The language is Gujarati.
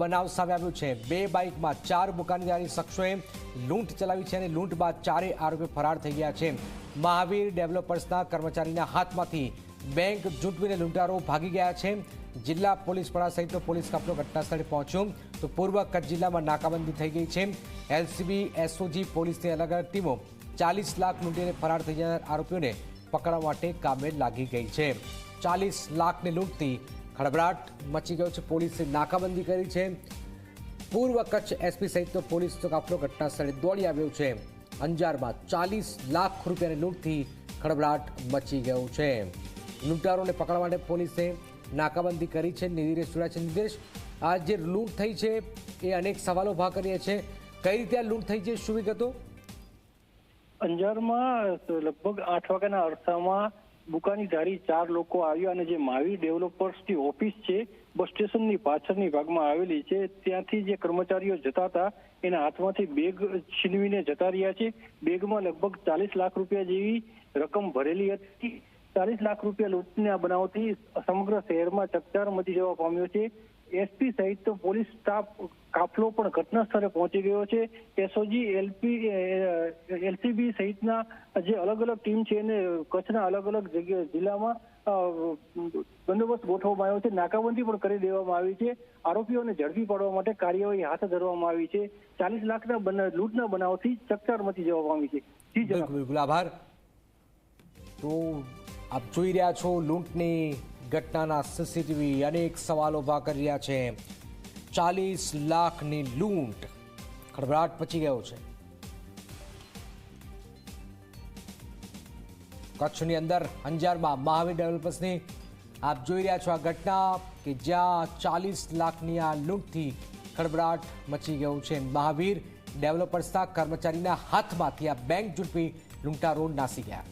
બનાવ સામે આવ્યો છે. બે બાઇકમાં ચાર દુકાનદારી શખ્સોએ લૂંટ ચલાવી છે અને લૂંટ બાદ ચારે આરોપીઓ ફરાર થઈ ગયા છે. મહાવીર ડેવલપર્સના કર્મચારીના હાથમાંથી બેંક ઝૂંટવીને લૂંટારો ભાગી ગયા છે. જિલ્લા પોલીસ વડા સહિતનો પોલીસ કાફલો ઘટના સ્થળે પહોંચ્યો. તો પૂર્વ કચ્છ જિલ્લામાં નાકાબંધી થઈ ગઈ છે. એલસીબી, એસઓજી પોલીસની અલગ અલગ ટીમો ચાલીસ લાખ લૂંટીને ફરાર થઈ જનાર આરોપીઓને પકડવા માટે કામે લાગી ગઈ છે. ચાલીસ લાખની લૂંટથી ખળભળાટ મચી ગયો છે. પોલીસે નાકાબંધી કરી છે. પૂર્વ કચ્છ એસપી સહિતનો પોલીસનો કાફલો ઘટના સ્થળે દોડી આવ્યો છે. અંજારમાં ચાલીસ લાખ રૂપિયાની લૂંટથી ખળભળાટ મચી ગયો છે. લૂંટારોને પકડવા માટે પોલીસે નાકાબંધી કરી છે. નિધિરેશ છે નિર્દેશ આ જે લૂંટ થઈ છે એ અનેક સવાલો ઊભા કરીએ છે. કઈ રીતે આ લૂંટ થઈ છે? શું વિગતો? અંજારમાં લગભગ આઠ વાગ્યાના અરસામાં બુકાનીધારી ચાર લોકો આવ્યા અને જે મહાવીર ડેવલપર્સની ઓફિસ છે, બસ સ્ટેશનની પાછળની ભાગમાં આવેલી છે, ત્યાંથી જે કર્મચારીઓ જતા હતા, એના હાથમાંથી બેગ છીનવીને જતા રહ્યા છે. બેગમાં લગભગ ચાલીસ લાખ રૂપિયા જેવી રકમ ભરેલી હતી. ચાલીસ લાખ રૂપિયા લૂંટના બનાવથી સમગ્ર શહેરમાં ચકચાર મચી જવા પામ્યો છે. એસપી સહિત પોલીસ સ્ટાફ કાફલો પણ ઘટના સ્થળે પહોંચી ગયો છે. એસઓજી એલપી એલસીબી સહિતના જે અલગ અલગ ટીમ છે એને કચ્છના અલગ અલગ જગ્યા જિલ્લામાં બંદોબસ્ત ગોઠવવામાં આવ્યો છે. નાકાબંધી પણ કરી દેવામાં આવી છે. આરોપીઓને ઝડપી પાડવા માટે કાર્યવાહી હાથ ધરવામાં આવી છે. ચાલીસ લાખના લૂંટના બનાવથી ચકચાર મચી જવા પામી છે. બિલકુલ. આભાર. તો આપ જોઈ રહ્યા છો લૂંટની ઘટનાના સીસીટીવી અનેક સવાલો ઊભા કરી રહ્યા છે. ચાલીસ લાખની લૂંટ ખળભળાટ પચી ગયો છે. કચ્છની અંદર અંજારમાં મહાવીર ડેવલપર્સની આપ જોઈ રહ્યા છો આ ઘટના કે જ્યાં ચાલીસ લાખની આ લૂંટથી ખળભળાટ મચી ગયું છે. મહાવીર ડેવલપર્સના કર્મચારીના હાથમાંથી આ બેંક ઝૂંટવી લૂંટારો નાસી ગયા.